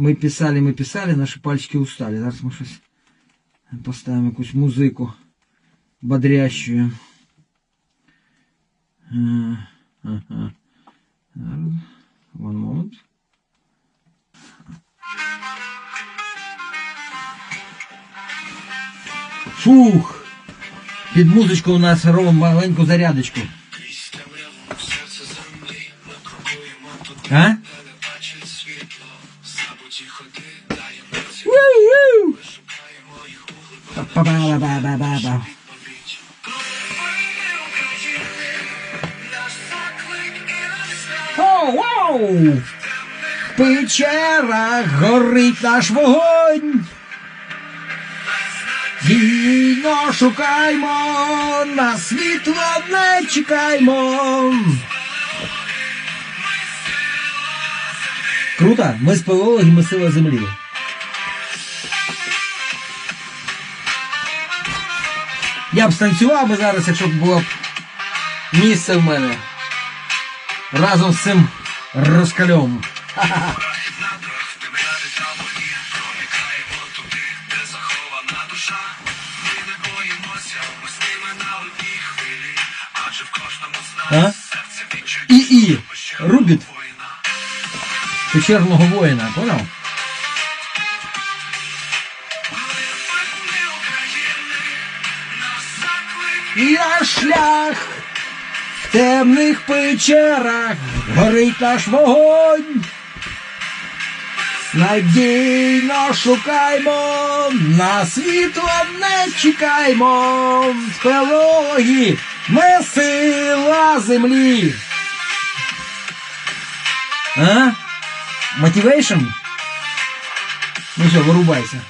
Ми писали, ми писали, наші пальчики устали. Зараз ми щось поставимо якусь музику бодрящу. Е, ага. Зараз. One moment. Фух! Під музичку у нас робимо маленьку зарядочку. А? Ву-ву! Па-па-ба-ба-ба-ба. Оу, вау! В горить наш вогонь. Вільно шукаймо, на світло не чекаймо. Круто, ми спелеологи, ми сила землі. Я б станцював би зараз, якщо б було б місце в мене. Разом з цим розкальом. А? І і Рубіт печерного воїна, понял? Наш шлях в темних печерах горить наш вогонь. Надійно шукаймо, на світло не чекаймо, спелологи, ми сила землі. А? Мотивейшн? Ну все, вирубайся.